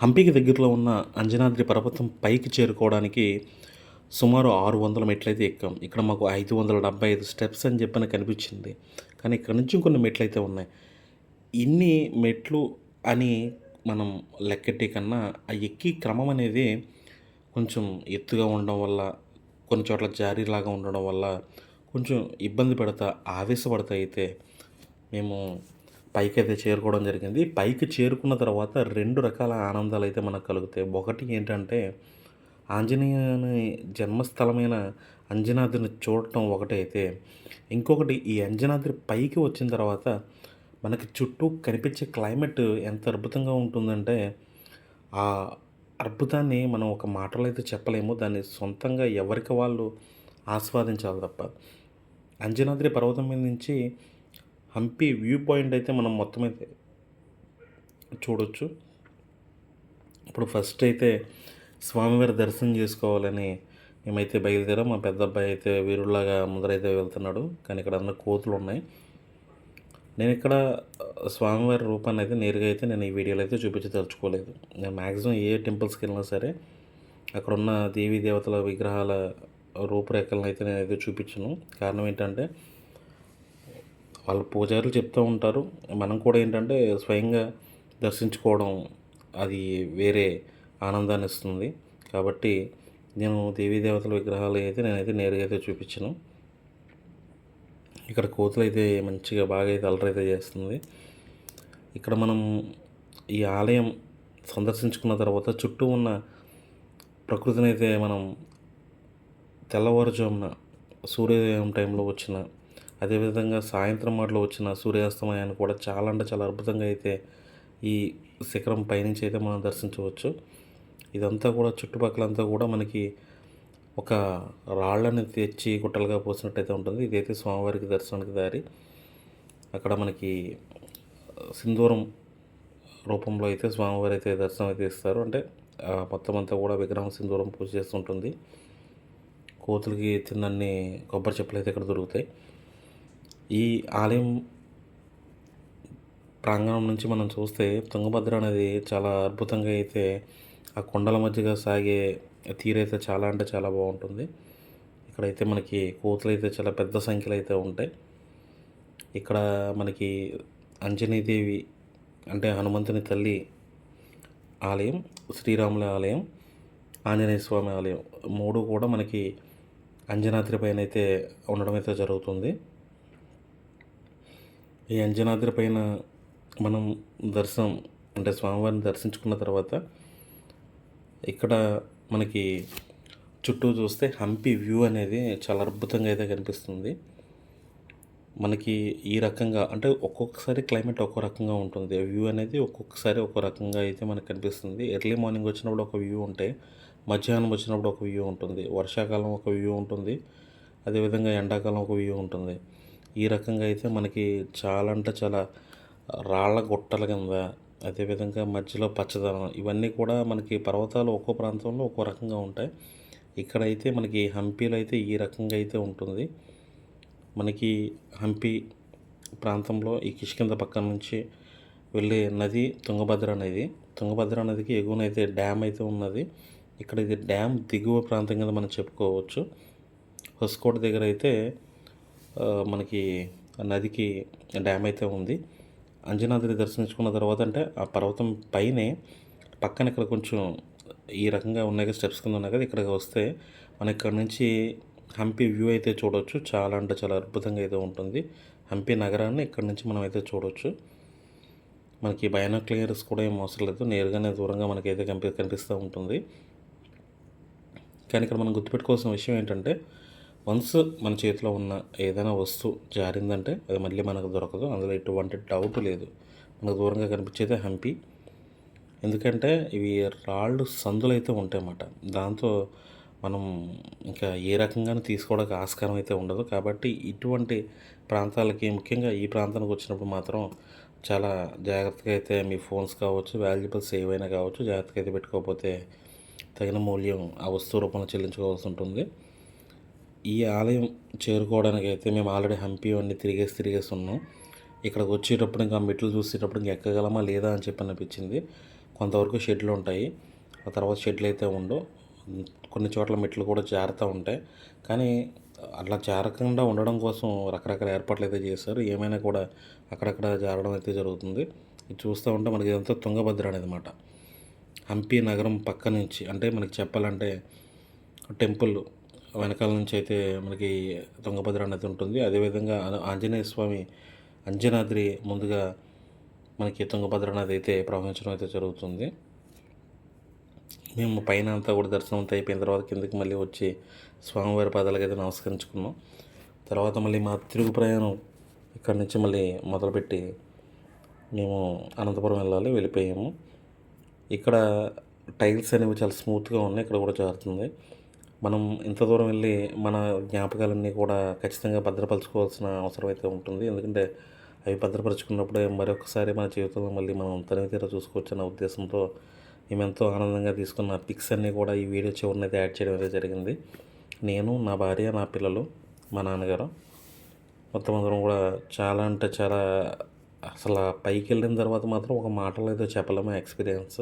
హంపీకి దగ్గరలో ఉన్న అంజనాద్రి పర్వతం పైకి చేరుకోవడానికి సుమారు ఆరు వందల మెట్లయితే ఎక్కాం. ఇక్కడ మాకు ఐదు వందల డెబ్బై ఐదు స్టెప్స్ అని చెప్పని కనిపించింది. కానీ ఇక్కడ నుంచి కొన్ని మెట్లు అయితే ఉన్నాయి. ఇన్ని మెట్లు అని మనం లెక్కెట్టే కన్నా ఆ ఎక్కి క్రమం అనేది కొంచెం ఎత్తుగా ఉండడం వల్ల కొన్ని చోట్ల జారీలాగా ఉండడం వల్ల కొంచెం ఇబ్బంది పడతా ఆవేశపడతా అయితే మేము పైకి అయితే చేరుకోవడం జరిగింది. పైకి చేరుకున్న తర్వాత రెండు రకాల ఆనందాలు అయితే మనకు కలుగుతాయి. ఒకటి ఏంటంటే ఆంజనేయుని జన్మస్థలమైన అంజనాద్రిని చూడటం ఒకటైతే ఇంకొకటి ఈ అంజనాద్రి పైకి వచ్చిన తర్వాత మనకి చుట్టూ కనిపించే క్లైమేట్ ఎంత అద్భుతంగా ఉంటుందంటే ఆ అద్భుతాన్ని మనం ఒక మాటలో అయితే చెప్పలేము. దాన్ని సొంతంగా ఎవరికి వాళ్ళు ఆస్వాదించాలి తప్ప. అంజనాద్రి పర్వతం మీద నుంచి హంపి వ్యూ పాయింట్ అయితే మనం మొత్తం అయితే చూడొచ్చు. ఇప్పుడు ఫస్ట్ అయితే స్వామివారి దర్శనం చేసుకోవాలని మేమైతే బయలుదేరాం. మా పెద్ద అబ్బాయి అయితే వీరుల్లాగా ముందరైతే వెళ్తున్నాడు. కానీ ఇక్కడ అన్న కోతులు ఉన్నాయి. నేను ఇక్కడ స్వామివారి రూపాన్ని అయితే నేరుగా అయితే నేను ఈ వీడియోలో అయితే చూపించదలుచుకోలేదు నేను మ్యాక్సిమం ఏ టెంపుల్స్కి వెళ్ళినా సరే అక్కడ ఉన్న దేవీ దేవతల విగ్రహాల రూపురేఖలను అయితే నేను అయితే చూపించను. కారణం ఏంటంటే వాళ్ళ పూజారులు చెప్తూ ఉంటారు. మనం కూడా ఏంటంటే స్వయంగా దర్శించుకోవడం అది వేరే ఆనందాన్ని ఇస్తుంది. కాబట్టి నేను దేవీ దేవతల విగ్రహాలు అయితే నేనైతే నేరుగా అయితే చూపించను. ఇక్కడ కోతులు అయితే మంచిగా బాగా అయితే అలరైతే చేస్తుంది. ఇక్కడ మనం ఈ ఆలయం సందర్శించుకున్న తర్వాత చుట్టూ ఉన్న ప్రకృతిని అయితే మనం తెల్లవారుజామున సూర్యోదయం టైంలో వచ్చిన అదేవిధంగా సాయంత్రం మాటలో వచ్చిన సూర్యాస్తమయాన్ని కూడా చాలా అంటే చాలా అద్భుతంగా అయితే ఈ శిఖరం పైనుంచి అయితే మనం దర్శించవచ్చు. ఇదంతా కూడా చుట్టుపక్కలంతా కూడా మనకి ఒక రాళ్ళని తెచ్చి గుట్టలుగా పోసినట్టయితే ఉంటుంది. ఇదైతే స్వామివారికి దర్శనానికి దారి. అక్కడ మనకి సింధూరం రూపంలో అయితే స్వామివారి అయితే దర్శనం అయితే ఇస్తారు. అంటే ఆ మొత్తం అంతా కూడా విగ్రహం సింధూరం పూజ చేస్తుంటుంది. కోతులకి తిన్నన్ని కొబ్బరి చెప్పులు అయితే ఇక్కడ దొరుకుతాయి. ఈ ఆలయం ప్రాంగణం నుంచి మనం చూస్తే తుంగభద్ర అనేది చాలా అద్భుతంగా అయితే ఆ కొండల మధ్యగా సాగే తీరైతే చాలా అంటే చాలా బాగుంటుంది. ఇక్కడైతే మనకి కోతులు అయితే చాలా పెద్ద సంఖ్యలో అయితే ఉంటాయి. ఇక్కడ మనకి అంజనీదేవి అంటే హనుమంతుని తల్లి ఆలయం శ్రీరాముల ఆలయం ఆంజనేయ స్వామి ఆలయం. మూడు కూడా మనకి అంజనాద్రి పైన అయితే ఉండడం అయితే జరుగుతుంది. ఈ అంజనాద్రి పైన మనం దర్శనం అంటే స్వామివారిని దర్శించుకున్న తర్వాత ఇక్కడ మనకి చుట్టూ చూస్తే హంపి వ్యూ అనేది చాలా అద్భుతంగా అయితే కనిపిస్తుంది. మనకి ఈ రకంగా అంటే ఒక్కొక్కసారి క్లైమేట్ ఒక్కో రకంగా ఉంటుంది. వ్యూ అనేది ఒక్కొక్కసారి ఒక్కో రకంగా అయితే మనకు కనిపిస్తుంది. ఎర్లీ మార్నింగ్ వచ్చినప్పుడు ఒక వ్యూ ఉంటే మధ్యాహ్నం వచ్చినప్పుడు ఒక వ్యూ ఉంటుంది. వర్షాకాలం ఒక వ్యూ ఉంటుంది. అదేవిధంగా ఎండాకాలం ఒక వ్యూ ఉంటుంది. ఈ రకంగా అయితే మనకి చాలా అంటే చాలా రాళ్ళ గుట్టల కింద అదేవిధంగా మధ్యలో పచ్చదనం ఇవన్నీ కూడా మనకి పర్వతాలు ఒక్కో ప్రాంతంలో ఒక్కో రకంగా ఉంటాయి. ఇక్కడైతే మనకి హంపీలో అయితే ఈ రకంగా అయితే ఉంటుంది. మనకి హంపి ప్రాంతంలో ఈ కిష్కింద పక్కన నుంచి వెళ్ళే నది తుంగభద్ర నది. తుంగభద్ర నదికి ఎగువనైతే డ్యామ్ అయితే ఉన్నది. ఇక్కడ ఇది డ్యామ్ దిగువ ప్రాంతం కింద మనం చెప్పుకోవచ్చు. హొస్కోట దగ్గర అయితే మనకి నదికి డ్యామ్ అయితే ఉంది. అంజనాద్రి దర్శించుకున్న తర్వాత అంటే ఆ పర్వతం పైనే పక్కన ఇక్కడ కొంచెం ఈ రకంగా ఉన్నాయి కదా స్టెప్స్ కింద ఉన్నాయి కదా ఇక్కడికి వస్తే మన ఇక్కడ నుంచి హంపి వ్యూ అయితే చూడవచ్చు చాలా అంటే చాలా అద్భుతంగా అయితే ఉంటుంది. హంపి నగరాన్ని ఇక్కడ నుంచి మనం అయితే చూడవచ్చు మనకి బైనాక్లియర్స్ కూడా ఏం అవసరం లేదు. నేరుగానే దూరంగా మనకైతే కనిపి కనిపిస్తూ ఉంటుంది. కానీ ఇక్కడ మనం గుర్తుపెట్టుకోవాల్సిన విషయం ఏంటంటే వన్స్ మన చేతిలో ఉన్న ఏదైనా వస్తువు జారిందంటే అది మళ్ళీ మనకు దొరకదు. అందులో ఎటువంటి డౌట్ లేదు. మనకు దూరంగా కనిపించేదే హంపి. ఎందుకంటే ఇవి రాళ్ళు సందులు అయితే ఉంటాయన్నమాట. దాంతో మనం ఇంకా ఏ రకంగానూ తీసుకోవడానికి ఆస్కారం అయితే ఉండదు. కాబట్టి ఇటువంటి ప్రాంతాలకి ముఖ్యంగా ఈ ప్రాంతానికి వచ్చినప్పుడు మాత్రం చాలా జాగ్రత్తగా అయితే మీ ఫోన్స్ కావచ్చు వాల్యుబుల్స్ ఏవైనా కావచ్చు జాగ్రత్తగా అయితే పెట్టుకోకపోతే తగిన మూల్యం ఆ వస్తువు రూపంలో చెల్లించుకోవాల్సి ఉంటుంది. ఈ ఆలయం చేరుకోవడానికి అయితే మేము ఆల్రెడీ హంపి అన్నీ తిరిగేసి తిరిగేసి ఉన్నాం. ఇక్కడికి వచ్చేటప్పుడు ఇంకా మెట్లు చూసేటప్పుడు ఇంకా ఎక్కగలమా లేదా అని చెప్పి అనిపించింది. కొంతవరకు షెడ్లు ఉంటాయి. ఆ తర్వాత షెడ్లు అయితే ఉండవు. కొన్ని చోట్ల మెట్లు కూడా జారుతూ ఉంటాయి. కానీ అట్లా జారకుండా ఉండడం కోసం రకరకాల ఏర్పాట్లు అయితే చేశారు. ఏమైనా కూడా అక్కడక్కడ జారడం అయితే జరుగుతుంది. ఇది చూస్తూ ఉంటే మనకి ఇదంతా తుంగభద్ర అనేది అనమాట హంపి నగరం పక్క నుంచి అంటే మనకి చెప్పాలంటే టెంపుల్ వెనకాల నుంచి అయితే మనకి తుంగభద్ర అనేది ఉంటుంది. అదేవిధంగా ఆంజనేయ స్వామి అంజనాద్రి ముందుగా మనకి తుంగభద్ర నది అయితే ప్రవహించడం అయితే జరుగుతుంది. మేము పైన అంతా కూడా దర్శనం అంతా అయిపోయిన తర్వాత కిందకి మళ్ళీ వచ్చి స్వామివారి పాదాలకు అయితే నమస్కరించుకున్నాం. తర్వాత మళ్ళీ మా తిరుగు ప్రయాణం ఇక్కడి నుంచి మళ్ళీ మొదలుపెట్టి మేము అనంతపురం వెళ్ళాలి వెళ్ళిపోయాము. ఇక్కడ టైల్స్ అనేవి చాలా స్మూత్గా ఉన్నాయి. ఇక్కడ కూడా జారుతుంది. మనం ఇంత దూరం వెళ్ళి మన జ్ఞాపకాలన్నీ కూడా ఖచ్చితంగా భద్రపరచుకోవాల్సిన అవసరం అయితే ఉంటుంది. ఎందుకంటే అవి భద్రపరచుకున్నప్పుడే మరొకసారి మన జీవితంలో మళ్ళీ మనం తనివి తీర చూసుకోవచ్చు అన్న ఉద్దేశంతో మేము ఎంతో ఆనందంగా తీసుకున్న పిక్స్ అన్నీ కూడా ఈ వీడియో చివరినైతే యాడ్ చేయడం అయితే జరిగింది. నేను నా భార్య నా పిల్లలు మా నాన్నగారు మొత్తం అందరం కూడా చాలా అంటే చాలా అసలు పైకి వెళ్ళిన తర్వాత మాత్రం ఒక మాటలో అయితే చెప్పలేము ఎక్స్పీరియన్స్.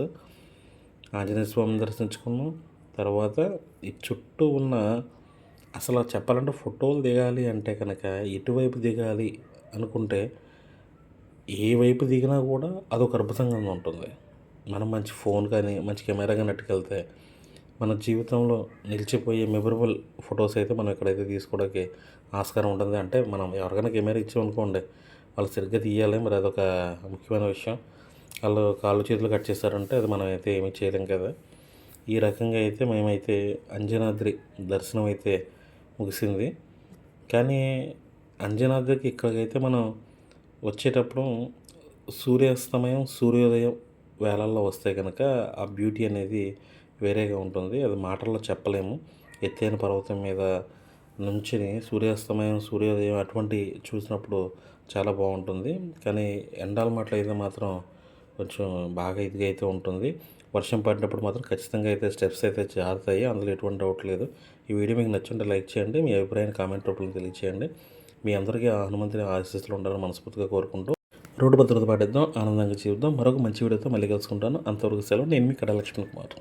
ఆంజనేయ స్వామిని దర్శించుకున్నాం. తర్వాత ఈ చుట్టూ ఉన్న అసలు చెప్పాలంటే ఫోటోలు దిగాలి అంటే కనుక ఎటువైపు దిగాలి అనుకుంటే ఏ వైపు దిగినా కూడా అదొక అద్భుతంగా ఉంటుంది. మనం మంచి ఫోన్ కానీ మంచి కెమెరా కానీ అట్టుకెళ్తే మన జీవితంలో నిలిచిపోయే మెమరబుల్ ఫొటోస్ అయితే మనం ఎక్కడైతే తీసుకోవడానికి ఆస్కారం ఉంటుంది అంటే మనం ఎవరికైనా కెమెరా ఇచ్చామనుకోండి వాళ్ళు సరిగ్గా తీయాలి. మరి అదొక ముఖ్యమైన విషయం. వాళ్ళు కాళ్ళు చేతులు కట్ చేశారంటే అది మనం అయితే ఏమీ చేయలేం కదా. ఈ రకంగా అయితే మేమైతే అంజనాద్రి దర్శనం అయితే ముగిసింది. కానీ అంజనాద్రికి ఇక్కడికైతే మనం వచ్చేటప్పుడు సూర్యాస్తమయం సూర్యోదయం వేళల్లో వస్తే కనుక ఆ బ్యూటీ అనేది వేరేగా ఉంటుంది. అది మాటల్లో చెప్పలేము. ఎత్తైన పర్వతం మీద నుంచుని సూర్యాస్తమయం సూర్యోదయం అటువంటి చూసినప్పుడు చాలా బాగుంటుంది. కానీ ఎండాల మాటలు అయితే మాత్రం కొంచెం బాగా ఇదిగా అయితే ఉంటుంది. వర్షం పడినప్పుడు మాత్రం ఖచ్చితంగా అయితే స్టెప్స్ అయితే జారుతాయి. అందులో ఎటువంటి డౌట్ లేదు. ఈ వీడియో మీకు నచ్చుంటే లైక్ చేయండి. మీ అభిప్రాయాన్ని కామెంట్ రూపంలో తెలియచేయండి. మీ అందరికీ హనుమంతుని ఆశీస్సులు ఉండాలని మనస్ఫూర్తిగా కోరుకుంటూ రోడ్డు భద్రత పాటిద్దాం. ఆనందంగా జీవిద్దాం. మరొక మంచి వీడియోతో మళ్ళీ కలుసుకుంటాను. అంతవరకు సెలవు. నేను మీ కడలక్ష్మణ్ కుమార్.